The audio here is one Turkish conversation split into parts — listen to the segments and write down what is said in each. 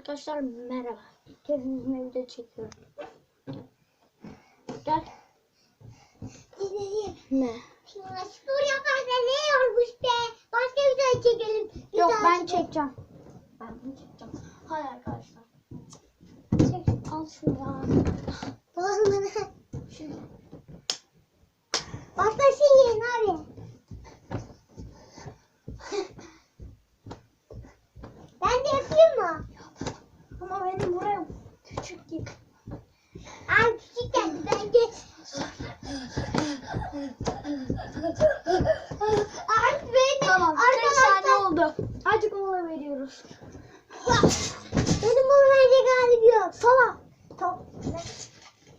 Arkadaşlar merhaba. İlk kez yüzüme video çekiyorum. Gel. İzleyelim. Ne? Spor yaparsa ne olmuş be? Başka bir şey çekelim. Bir Yok ben çekelim. çekeceğim. Ben bunu çekeceğim. Hayır arkadaşlar. Çek. Al şunu ya. Olmadı. Şimdi. Başlasın yiyin abi. ben de yapayım mı? Ama benim buraya küçük gibi. Ay küçük geldi ben geç. Ay benim Tamam. 40 saniye arkadaşlar. oldu. Azıcık mola veriyoruz. Benim olmayacak halim yok. Tamam. Tamam.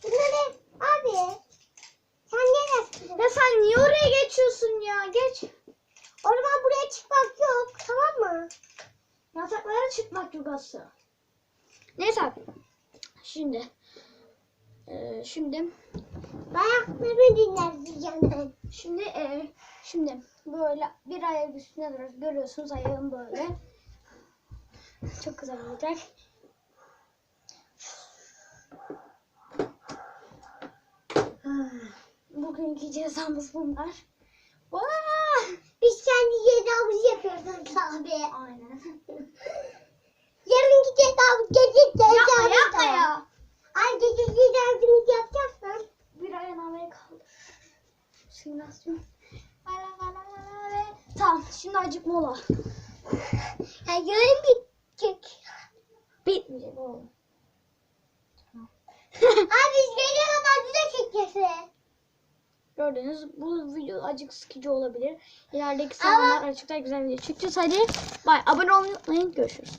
Bunları abi. Sen ne Ya sen niye oraya geçiyorsun ya? Geç. O zaman buraya çıkmak yok. Tamam mı? Yataklara çıkmak yok aslında. Neyse abi. Şimdi. Eee şimdi. Ayaklarımı dinlendireceğim ben. Şimdi eee şimdi böyle bir ayak üstüne duruyoruz. Görüyorsunuz ayağım böyle. Çok güzel olacak. Bugünkü cezamız bunlar. Biz kendi cezamızı yapıyoruz abi. Aynen. Simülasyon. Tamam şimdi acık mola. Ya yarın bitecek. Bitmeyecek oğlum. Abi biz gece kadar bize çekeceğiz. Gördünüz bu video acık sıkıcı olabilir. İlerideki Ama- zamanlar açıkta güzel video çekeceğiz. Hadi bay abone olmayı unutmayın. Görüşürüz.